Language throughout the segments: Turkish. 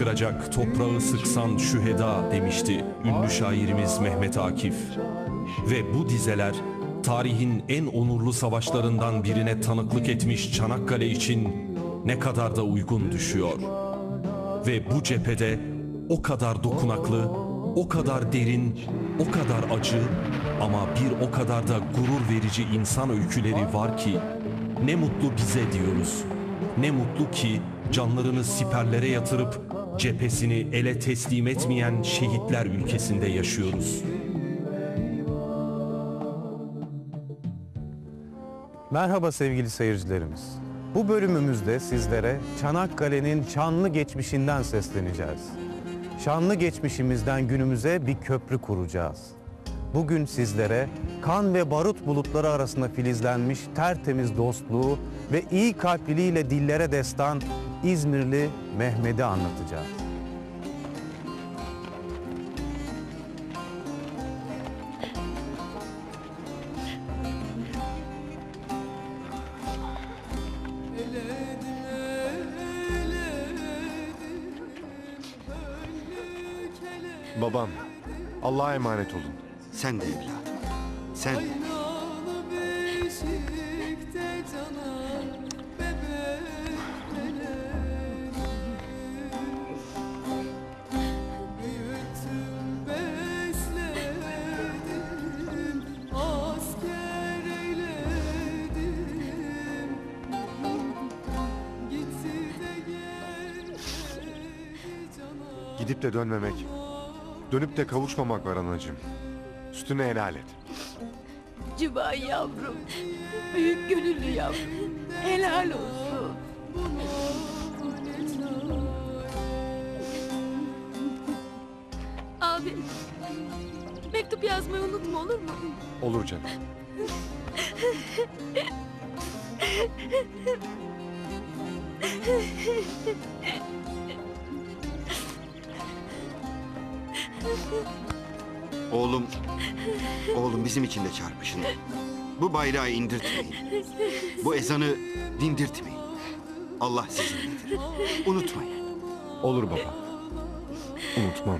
fışkıracak toprağı sıksan şüheda demişti ünlü şairimiz Mehmet Akif. Ve bu dizeler tarihin en onurlu savaşlarından birine tanıklık etmiş Çanakkale için ne kadar da uygun düşüyor. Ve bu cephede o kadar dokunaklı, o kadar derin, o kadar acı ama bir o kadar da gurur verici insan öyküleri var ki ne mutlu bize diyoruz. Ne mutlu ki canlarını siperlere yatırıp cephesini ele teslim etmeyen şehitler ülkesinde yaşıyoruz. Merhaba sevgili seyircilerimiz. Bu bölümümüzde sizlere Çanakkale'nin şanlı geçmişinden sesleneceğiz. Şanlı geçmişimizden günümüze bir köprü kuracağız. Bugün sizlere kan ve barut bulutları arasında filizlenmiş tertemiz dostluğu ve iyi kalpliliğiyle dillere destan İzmirli Mehmet'i anlatacağız. Babam, Allah'a emanet olun. Sen de evladım. Sen de. De dönmemek, dönüp de kavuşmamak var anacığım. Üstüne helal et. Civan yavrum. Büyük gönüllü yavrum. Helal olsun. Abi. Mektup yazmayı unutma olur mu? Olur canım. Oğlum, oğlum bizim için de çarpışın. Bu bayrağı indirtmeyin. Bu ezanı dindirtmeyin. Allah sizinledir. Unutmayın. Olur baba. Unutmam.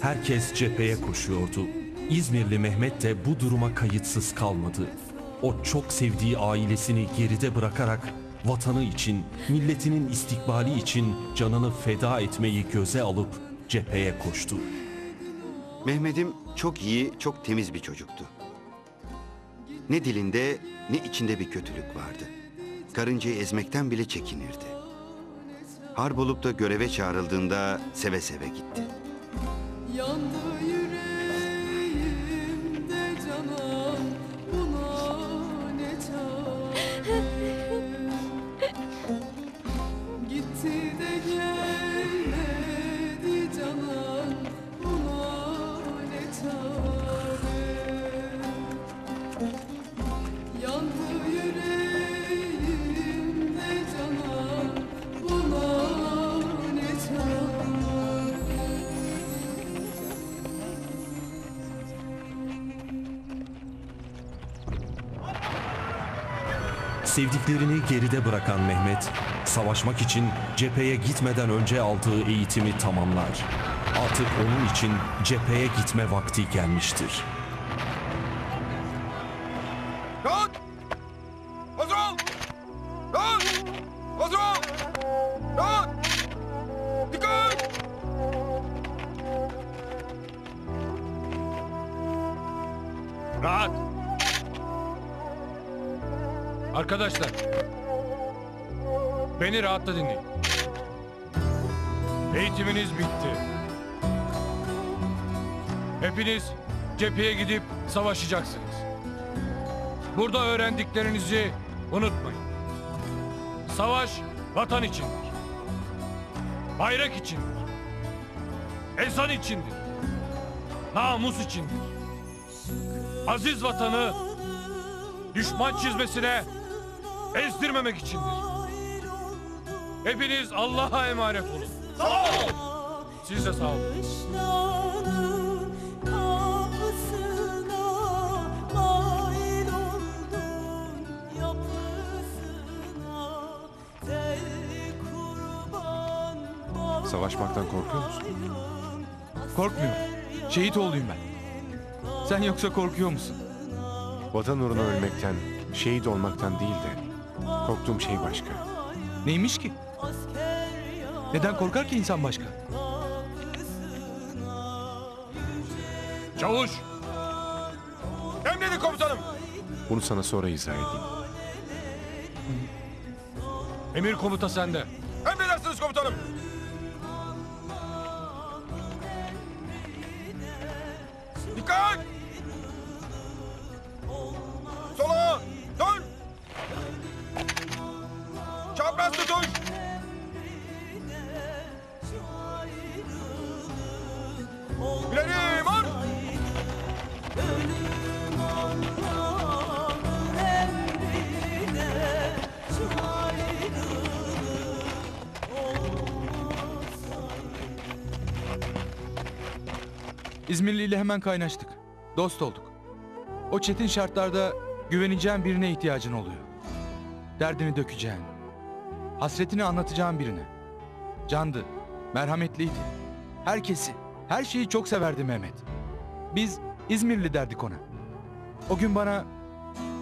Herkes cepheye koşuyordu. İzmirli Mehmet de bu duruma kayıtsız kalmadı. O çok sevdiği ailesini geride bırakarak vatanı için, milletinin istikbali için canını feda etmeyi göze alıp cepheye koştu. Mehmet'im çok iyi, çok temiz bir çocuktu. Ne dilinde ne içinde bir kötülük vardı. Karıncayı ezmekten bile çekinirdi. Harp olup da göreve çağrıldığında seve seve gitti. Sevdiklerini geride bırakan Mehmet, savaşmak için cepheye gitmeden önce aldığı eğitimi tamamlar. Artık onun için cepheye gitme vakti gelmiştir. Dikkat! Rahat. Arkadaşlar. Beni rahatla dinleyin. Eğitiminiz bitti. Hepiniz cepheye gidip savaşacaksınız. Burada öğrendiklerinizi unutmayın. Savaş vatan içindir. Bayrak içindir. Ezan içindir. Namus içindir. Aziz vatanı düşman çizmesine ezdirmemek içindir. Hepiniz Allah'a emanet olun. Sağ olun. Siz de sağ olun. Savaşmaktan korkuyor musun? Korkmuyorum. Şehit olayım ben. Sen yoksa korkuyor musun? Vatan uğruna ölmekten, şehit olmaktan değil de korktuğum şey başka. Neymiş ki? Neden korkar ki insan başka? Çavuş! Emredin komutanım. Bunu sana sonra izah edeyim. Emir komuta sende. Emredersiniz komutanım. Dikkat! Çapraz tutuş! İleri marş! İzmirli ile hemen kaynaştık. Dost olduk. O çetin şartlarda güveneceğin birine ihtiyacın oluyor. Derdini dökeceğin, hasretini anlatacağın birine. Candı, merhametliydi. Herkesi, her şeyi çok severdi Mehmet. Biz İzmirli derdik ona. O gün bana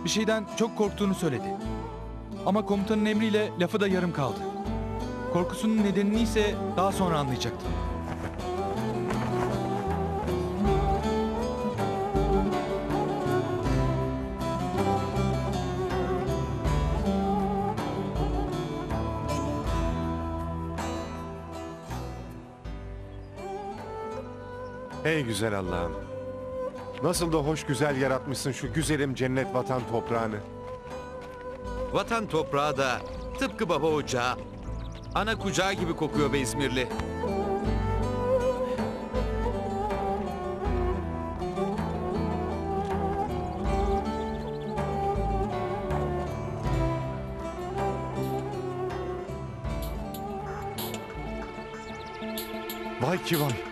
bir şeyden çok korktuğunu söyledi. Ama komutanın emriyle lafı da yarım kaldı. Korkusunun nedenini ise daha sonra anlayacaktım. Ey güzel Allah'ım. Nasıl da hoş güzel yaratmışsın şu güzelim cennet vatan toprağını. Vatan toprağı da tıpkı baba ocağı, ana kucağı gibi kokuyor be İzmirli. Vay ki vay.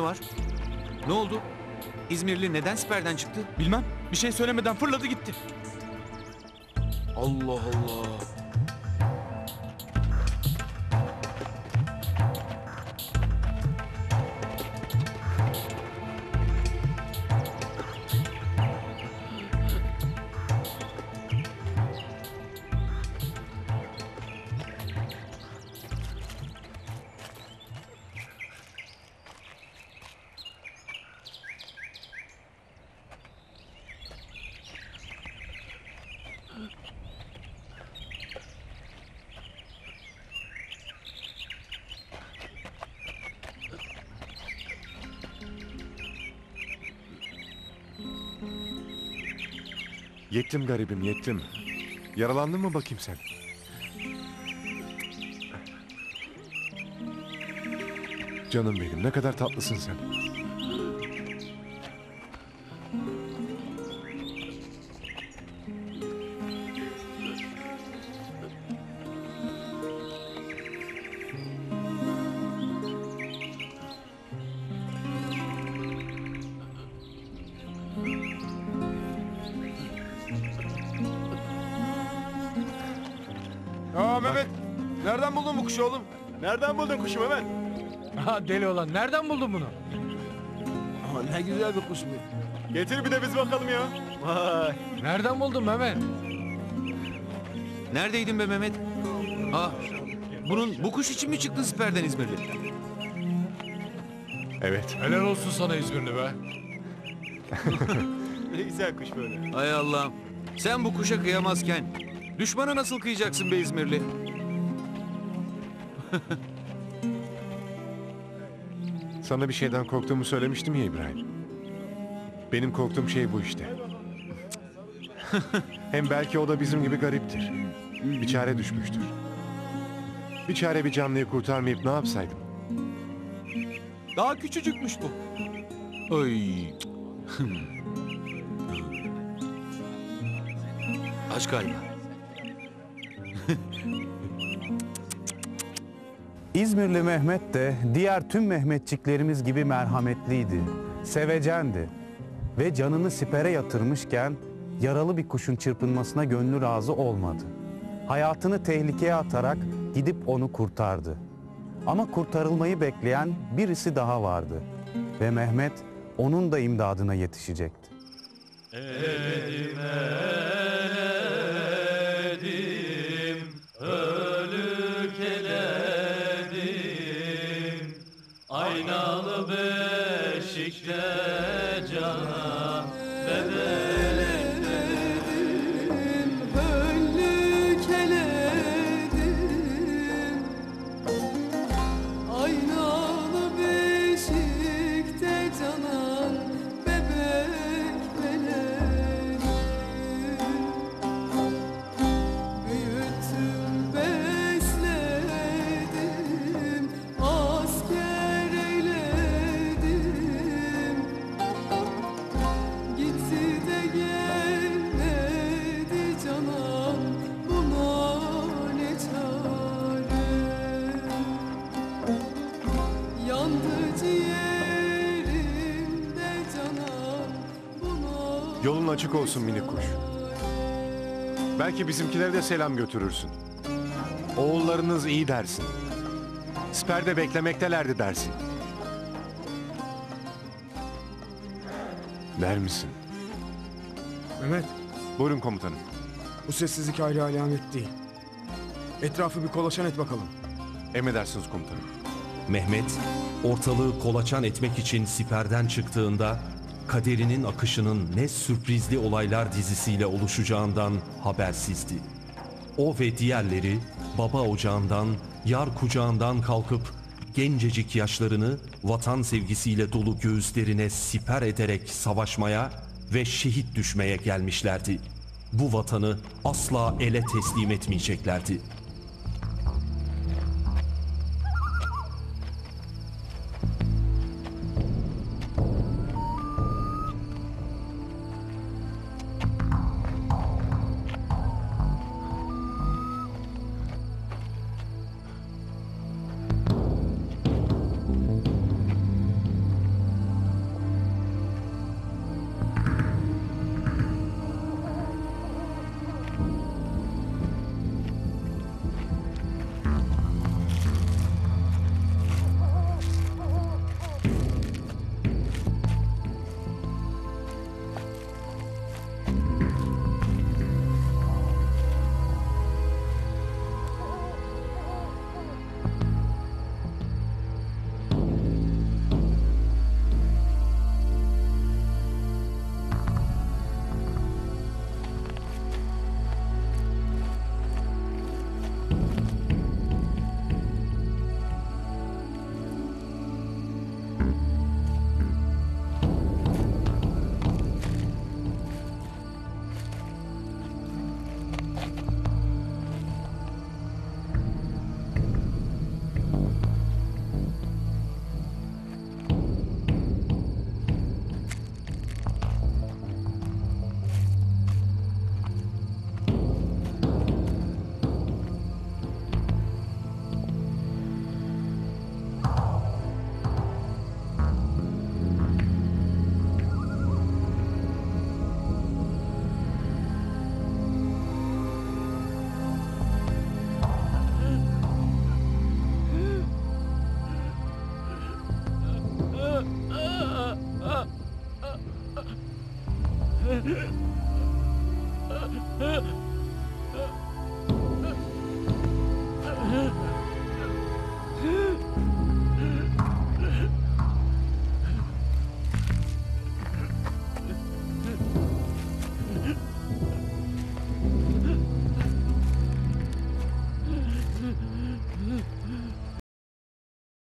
Ne var? Ne oldu? İzmirli neden siperden çıktı? Bilmem. Bir şey söylemeden fırladı gitti. Allah Allah. Yettim garibim yettim. Yaralandın mı bakayım sen? Canım benim ne kadar tatlısın sen. kuşu oğlum? Nereden buldun kuşu Mehmet? Ha deli olan nereden buldun bunu? ne güzel bir kuş bu. Getir bir de biz bakalım ya. Vay. Nereden buldun Mehmet? Neredeydin be Mehmet? Ah, bunun bu kuş için mi çıktın siperden İzmirli? Evet. Helal olsun sana İzmirli be. Ne güzel kuş böyle. Ay Allah'ım. Sen bu kuşa kıyamazken düşmana nasıl kıyacaksın be İzmirli? Sana bir şeyden korktuğumu söylemiştim ya İbrahim. Benim korktuğum şey bu işte. Hem belki o da bizim gibi gariptir. Bir çare düşmüştür. Bir çare bir canlıyı kurtarmayıp ne yapsaydım? Daha küçücükmüş bu. Ay. Aç galiba. İzmirli Mehmet de diğer tüm Mehmetçiklerimiz gibi merhametliydi. Sevecendi ve canını sipere yatırmışken yaralı bir kuşun çırpınmasına gönlü razı olmadı. Hayatını tehlikeye atarak gidip onu kurtardı. Ama kurtarılmayı bekleyen birisi daha vardı ve Mehmet onun da imdadına yetişecekti. Höllük Yolun açık olsun minik kuş. Belki bizimkilere de selam götürürsün. Oğullarınız iyi dersin. Siperde beklemektelerdi dersin. Der misin? Mehmet, Buyurun komutanım. bu sessizlik hayli alamet değil. Etrafı bir kolaçan et bakalım. Emredersiniz komutanım. Mehmet ortalığı kolaçan etmek için siperden çıktığında kaderinin akışının ne sürprizli olaylar dizisiyle oluşacağından habersizdi. O ve diğerleri baba ocağından, yar kucağından kalkıp gencecik yaşlarını vatan sevgisiyle dolu göğüslerine siper ederek savaşmaya ve şehit düşmeye gelmişlerdi. Bu vatanı asla ele teslim etmeyeceklerdi. Huh?